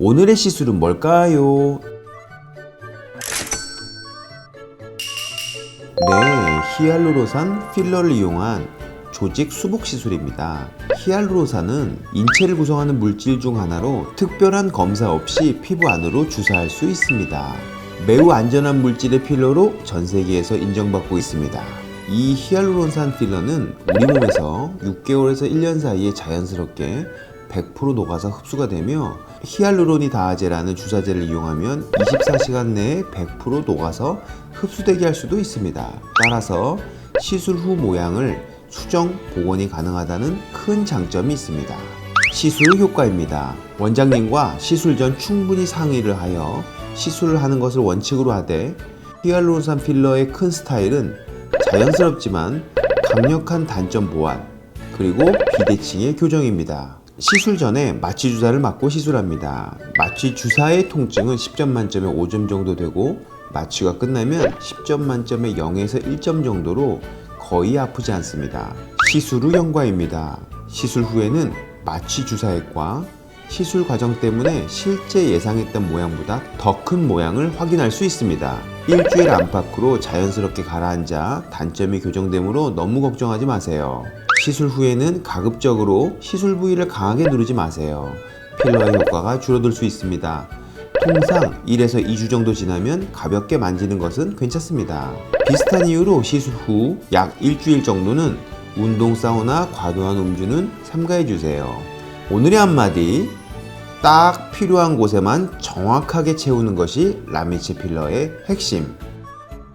오늘의 시술은 뭘까요? 네, 히알루로산 필러를 이용한 조직 수복 시술입니다. 히알루로산은 인체를 구성하는 물질 중 하나로 특별한 검사 없이 피부 안으로 주사할 수 있습니다. 매우 안전한 물질의 필러로 전 세계에서 인정받고 있습니다. 이 히알루론산 필러는 우리 몸에서 6개월에서 1년 사이에 자연스럽게 100% 녹아서 흡수가 되며 히알루로니 다아제라는 주사제를 이용하면 24시간 내에 100% 녹아서 흡수되게 할 수도 있습니다. 따라서 시술 후 모양을 수정, 복원이 가능하다는 큰 장점이 있습니다. 시술 효과입니다. 원장님과 시술 전 충분히 상의를 하여 시술을 하는 것을 원칙으로 하되 히알루론산 필러의 큰 스타일은 자연스럽지만 강력한 단점 보완 그리고 비대칭의 교정입니다. 시술 전에 마취 주사를 맞고 시술합니다. 마취 주사의 통증은 10점 만점에 5점 정도 되고 마취가 끝나면 10점 만점에 0에서 1점 정도로 거의 아프지 않습니다. 시술 후 경과입니다. 시술 후에는 마취 주사액과 시술 과정 때문에 실제 예상했던 모양보다 더 큰 모양을 확인할 수 있습니다. 일주일 안팎으로 자연스럽게 가라앉아 단점이 교정되므로 너무 걱정하지 마세요. 시술 후에는 가급적으로 시술 부위를 강하게 누르지 마세요. 필러의 효과가 줄어들 수 있습니다. 통상 1에서 2주 정도 지나면 가볍게 만지는 것은 괜찮습니다. 비슷한 이유로 시술 후 약 일주일 정도는 운동 사우나 과도한 음주는 삼가해 주세요. 오늘의 한마디 딱 필요한 곳에만 정확하게 채우는 것이 라미치 필러의 핵심.